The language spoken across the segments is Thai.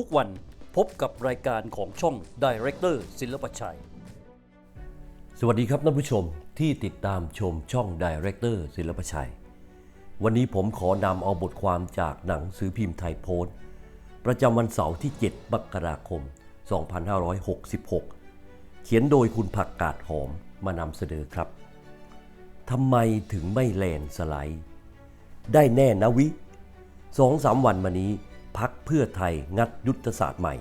ทุกวันพบกับรายการของช่อง Director ศิลปชัย สวัสดีครับท่านผู้ชมที่ติดตามชมช่อง Director ศิลปชัย วันนี้ผมขอนำเอาบทความจากหนังสือพิมพ์ไทยโพสต์ประจำวันเสาร์ที่ 7 มกราคม 2566 เขียนโดยคุณผักกาดหอมมานำเสนอครับทำไมถึงไม่แลนสไลด์ ได้แน่นะวิสองสามวันมานี้ พักเพื่อไทยงัดยุทธศาสตร์ใหม่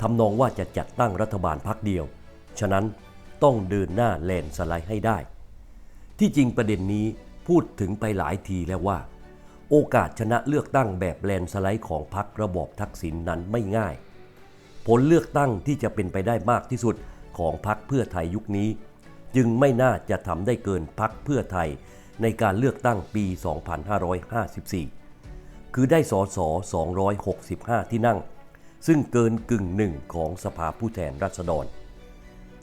ทำนองว่าจะจัดตั้งรัฐบาลพักเดียว ฉะนั้นต้องเดินหน้าแลนสไลด์ให้ได้ ที่จริงประเด็นนี้พูดถึงไปหลายทีแล้วว่า โอกาสชนะเลือกตั้งแบบแลนสไลด์ของพักระบอบทักษิณนนั้นไม่ง่าย ผลเลือกตั้งที่จะเป็นไปได้มากที่สุดของพักเพื่อไทยยุคนี้ จึงไม่น่าจะทำได้เกินพักเพื่อไทยในการเลือกตั้งปี 2554 คือได้สส265 ที่นั่ง ซึ่งเกินกึ่งหนึ่งของสภาผู้แทนราษฎร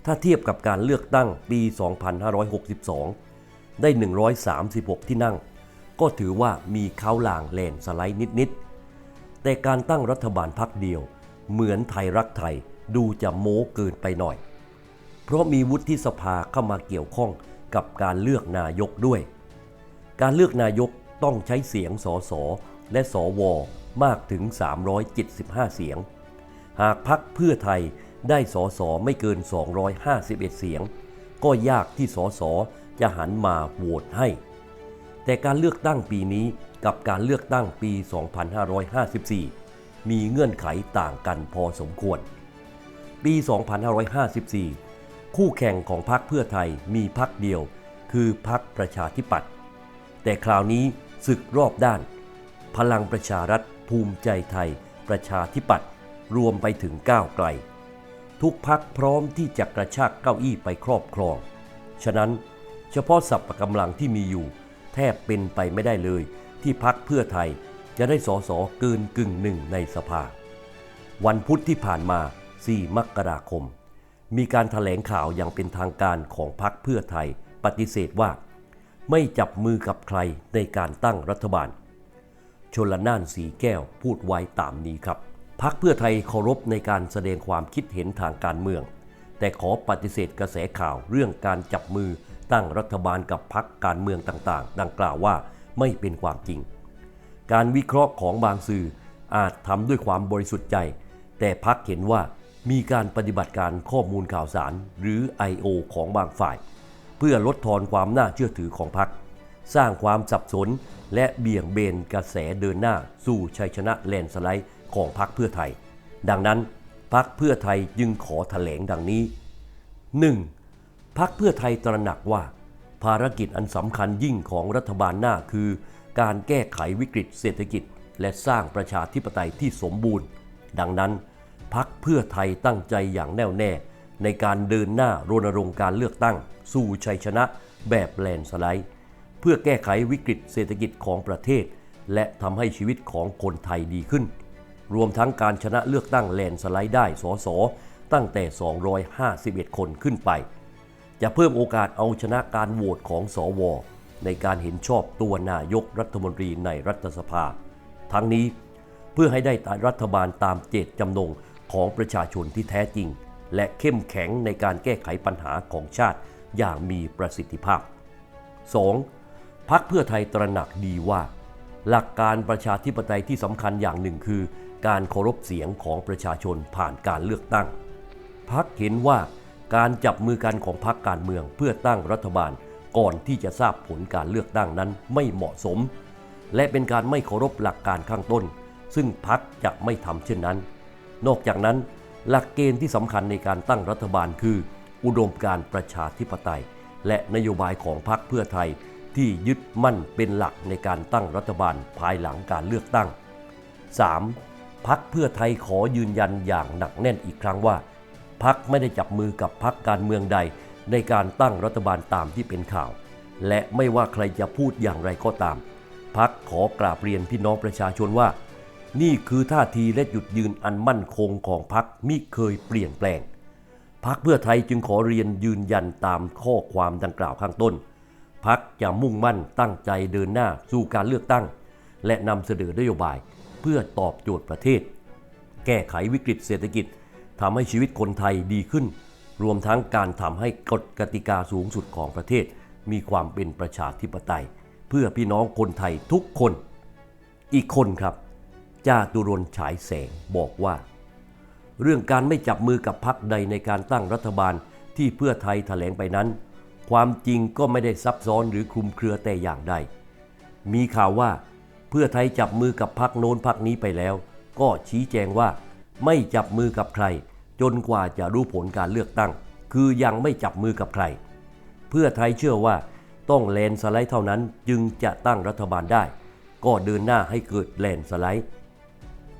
ถ้าเทียบกับการเลือกตั้งปี 2562 ได้ 136 ที่นั่ง ก็ถือว่ามีเขาลางแลนสไลด์นิดๆ แต่การตั้งรัฐบาลพักเดียว เหมือนไทยรักไทยดูจะโม้เกินไปหน่อย เพราะมีวุฒิสภาเข้ามาเกี่ยวข้องกับการเลือกนายกด้วย การเลือกนายกต้องใช้เสียงสส และสวมากถึง 375 เสียง หากพักเพื่อไทยได้สสไม่เกิน 251 เสียง ก็ยากที่สสจะหันมาโหวตให้ แต่การเลือกตั้งปีนี้กับการเลือกตั้งปี 2554 มีเงื่อนไขต่างกันพอสมควร ปี 2554 คู่แข่งของพรรคเพื่อไทยมีพรรคเดียว คือพรรคประชาธิปัตย์แต่คราวนี้ศึกรอบด้าน พลังประชารัฐ ภูมิใจไทย ประชาธิปัตย์รวมไปถึงก้าวไกล ทุกพักพร้อมที่จะกระชากเก้าอี้ไปครอบครอง ฉะนั้นเฉพาะสับกำลังที่มีอยู่ แทบเป็นไปไม่ได้เลย ที่พักเพื่อไทยจะได้สอสอเกินกึ่งหนึ่งในสภา วันพุธที่ผ่านมา 4 มกราคม มีการถแถลงข่าวอย่างเป็นทางการของพักเพื่อไทย ปฏิเสธว่า ไม่จับมือกับใครในการตั้งรัฐบาล ชนละนานสีแก้วพูดไว้ตามนี้ครับ พักเพื่อไทยเคารพในการแสดงความคิดเห็นทางการเมือง แต่ขอปฏิเสธกระแสข่าวเรื่องการจับมือตั้งรัฐบาลกับพักการเมืองต่างๆ ดังกล่าวว่าไม่เป็นความจริง การวิเคราะห์ของบางสื่ออาจทำด้วยความบริสุทธิ์ใจ แต่พักเห็นว่ามีการปฏิบัติการข้อมูลข่าวสาร หรือ I.O. ของบางฝ่าย เพื่อลดทอนความน่าเชื่อถือของพัก สร้างความสับสน และเบี่ยงเบนกระแสเดินหน้าสู่ชัยชนะแลนสไลด์ของพักเพื่อไทย ดังนั้นพักเพื่อไทยจึงขอแถลงดังนี้ 1. พักเพื่อไทยตระหนักว่า ภารกิจอันสำคัญยิ่งของรัฐบาลหน้าคือ การแก้ไขวิกฤตเศรษฐกิจ และสร้างประชาธิปไตยที่สมบูรณ์ ดังนั้นพักเพื่อไทยตั้งใจอย่างแน่วแน่ ในการเดินหน้ารณรงค์การเลือกตั้ง สู่ชัยชนะแบบแลนสไลด์ เพื่อแก้ไขวิกฤตเศรษฐกิจของประเทศ และทำให้ชีวิตของคนไทยดีขึ้น รวมทั้งการชนะเลือกตั้งแลนสไลด์ได้สสตั้งแต่ 251 คนขึ้นไป จะเพิ่มโอกาสเอาชนะการโหวตของสวในการเห็นชอบตัวนายกรัฐมนตรีในรัฐสภา ทั้งนี้เพื่อให้ได้รัฐบาลตามเจตจำนงของประชาชนที่แท้จริง และเข้มแข็งในการแก้ไขปัญหาของชาติอย่างมีประสิทธิภาพ 2. พักเพื่อไทยตระหนักดีว่า หลักการประชาธิปไตยที่สำคัญอย่างหนึ่งคือ การเคารพเสียงของประชาชนผ่านการเลือกตั้ง พักเห็นว่าการจับมือกันของพักการเมืองเพื่อตั้งรัฐบาลก่อนที่จะทราบผลการเลือกตั้งนั้นไม่เหมาะสม และเป็นการไม่เคารพหลักการข้างต้น ซึ่งพักจะไม่ทำเช่นนั้น นอกจากนั้น หลักเกณฑ์ที่สำคัญในการตั้งรัฐบาลคือ อุดมการประชาธิปไตย และนโยบายของพรรคเพื่อไทย ที่ยึดมั่นเป็นหลักในการตั้งรัฐบาลภายหลังการเลือกตั้ง 3. พักเพื่อไทยขอยืนยันอย่างหนักแน่นอีกครั้งว่า พักไม่ได้จับมือกับพักการเมืองใด ในการตั้งรัฐบาลตามที่เป็นข่าว และไม่ว่าใครจะพูดอย่างไรก็ตาม พักขอกราบเรียนพี่น้องประชาชนว่า นี่คือท่าทีและหยุดยืนอันมั่นคงของพักมิเคยเปลี่ยนแปลงพักเพื่อไทยจึงขอเรียนยืนยันตามข้อความดังกล่าวข้างต้น พักจะมุ่งมั่นตั้งใจเดินหน้าสู่การเลือกตั้ง และนำเสนอนโยบายเพื่อตอบโจทย์ประเทศ แก้ไขวิกฤตเศรษฐกิจทำให้ชีวิตคนไทยดีขึ้น รวมทั้งการทำให้กฎกติกาสูงสุดของประเทศ มีความเป็นประชาธิปไตย เพื่อพี่น้องคนไทยทุกคน อีกคนครับจาตุรนฉายแสงบอกว่า เรื่องการไม่จับมือกับพรรคใดในการตั้งรัฐบาลที่เพื่อไทยแถลงไปนั้น ความจริงก็ไม่ได้ซับซ้อนหรือคลุมเครือแต่อย่างใด มีข่าวว่าเพื่อไทยจับมือกับพรรคโน้นพรรคนี้ไปแล้ว ก็ชี้แจงว่าไม่จับมือกับใคร จนกว่าจะรู้ผลการเลือกตั้ง คือยังไม่จับมือกับใคร เพื่อไทยเชื่อว่าต้องแลนด์สไลด์เท่านั้นจึงจะตั้งรัฐบาลได้ ก็เดินหน้าให้เกิดแลนด์สไลด์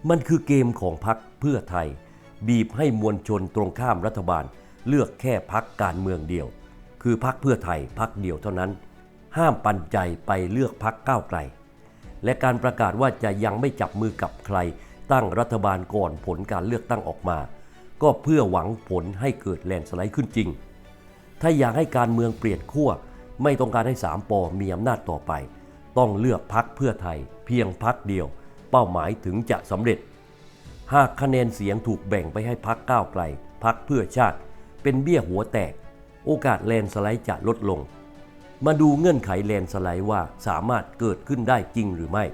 มันคือเกมของพรรคเพื่อไทย บีบให้มวลชนตรงข้ามรัฐบาล เลือกแค่พักการเมืองเดียว คือพักเพื่อไทยพักเดียวเท่านั้น ห้ามปันใจไปเลือกพักก้าวไกล และการประกาศว่าจะยังไม่จับมือกับใคร ตั้งรัฐบาลก่อนผลการเลือกตั้งออกมา ก็เพื่อหวังผลให้เกิดแลนสไลด์ขึ้นจริง ถ้าอยากให้การเมืองเปลี่ยนขั้วไม่ต้องการให้สามปอมีอำนาจต่อไป ต้องเลือกพักเพื่อไทย เพียงพักเดียว เป้าหมายถึงจะสำเร็จ หากคะแนนเสียงถูกแบ่งไปให้พักก้าวไกลพักเพื่อชาติ เป็นเบี้ยหัวแตก โอกาสแลนสไลด์จะลดลง มาดูเงื่อนไขแลนสไลด์ว่าสามารถเกิดขึ้นได้จริงหรือไม่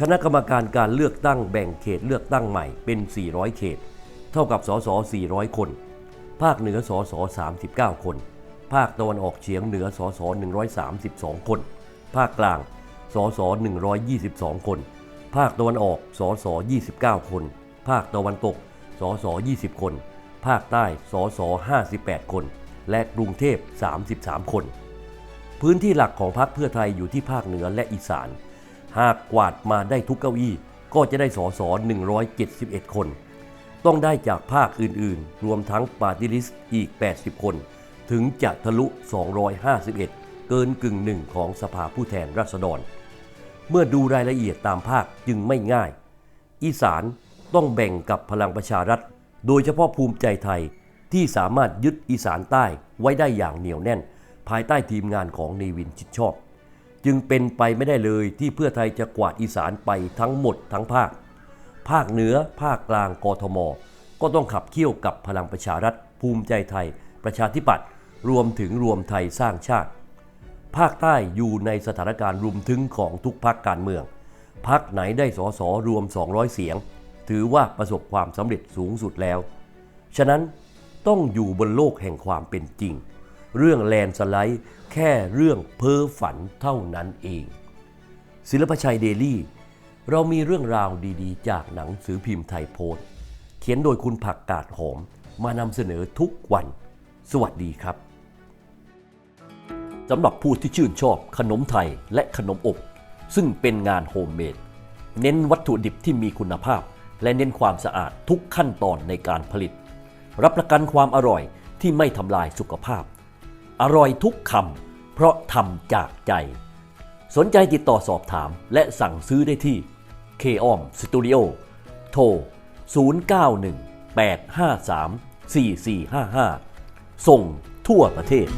คณะกรรมการการเลือกตั้งแบ่งเขตเลือกตั้งใหม่เป็น 400 เขต เท่ากับสส400 คน ภาคเหนือสส39 คน ภาคตะวันออกเฉียงเหนือสส132 คน ภาคกลางสส122 คน ภาคตะวันออกสส29 คน ภาคตะวันตกสส20 คน ภาคใต้สส58 คน และกรุงเทพ 33 คน พื้นที่หลักของพรรคเพื่อไทยอยู่ที่ภาคเหนือและอีสาน หากกวาดมาได้ทุกเก้าอี้ ก็จะได้สอสอ171 คน ต้องได้จากภาคอื่นๆ รวมทั้งปาร์ติลิสอีก 80 คน ถึงจะทะลุ 251 เกินกึ่งหนึ่งของสภาผู้แทนราษฎร เมื่อดูรายละเอียดตามภาคจึงไม่ง่าย อีสานต้องแบ่งกับพลังประชารัฐ โดยเฉพาะภูมิใจไทย ที่สามารถยึดอีสานใต้ไว้ได้อย่างเหนียวแน่น ภายใต้ทีมงานของเนวินชิดชอบ จึงเป็นไปไม่ได้เลยที่เพื่อไทยจะกวาดอีสานไปทั้งหมดทั้งภาค ภาคเหนือภาคกลางกทม ก็ต้องขับเคี่ยวกับพลังประชารัฐ ภูมิใจไทย ประชาธิปัตย์รวมถึงรวมไทยสร้างชาติ ภาคใต้อยู่ในสถานการณ์รุมถึงของทุกพักการเมืองพักไหนได้สอสรวม 200 เสียง ถือว่าประสบความสำเร็จสูงสุดแล้ว ฉะนั้น ต้องอยู่บนโลกแห่งความเป็นจริง เรื่องแลนสไลด์แค่เรื่องเพ้อฝันเท่านั้นเอง ศิลปชัยเดลี่ เรามีเรื่องราวดีๆ จากหนังสือพิมพ์ไทยโพสต์ เขียนโดยคุณผักกาดหอมมานำเสนอทุกวัน สวัสดีครับสำหรับผู้ที่ชื่นชอบขนมไทยและขนมอบ ซึ่งเป็นงานโฮมเมดเน้นวัตถุดิบที่มีคุณภาพ และเน้นความสะอาดทุกขั้นตอนในการผลิต รับประกันความอร่อยที่ไม่ทำลายสุขภาพ อร่อยทุกคำเพราะทำจากใจ สนใจติดต่อสอบถามและสั่งซื้อได้ที่ k o m Studio โทร 091 853 4455 ส่งทั่วประเทศ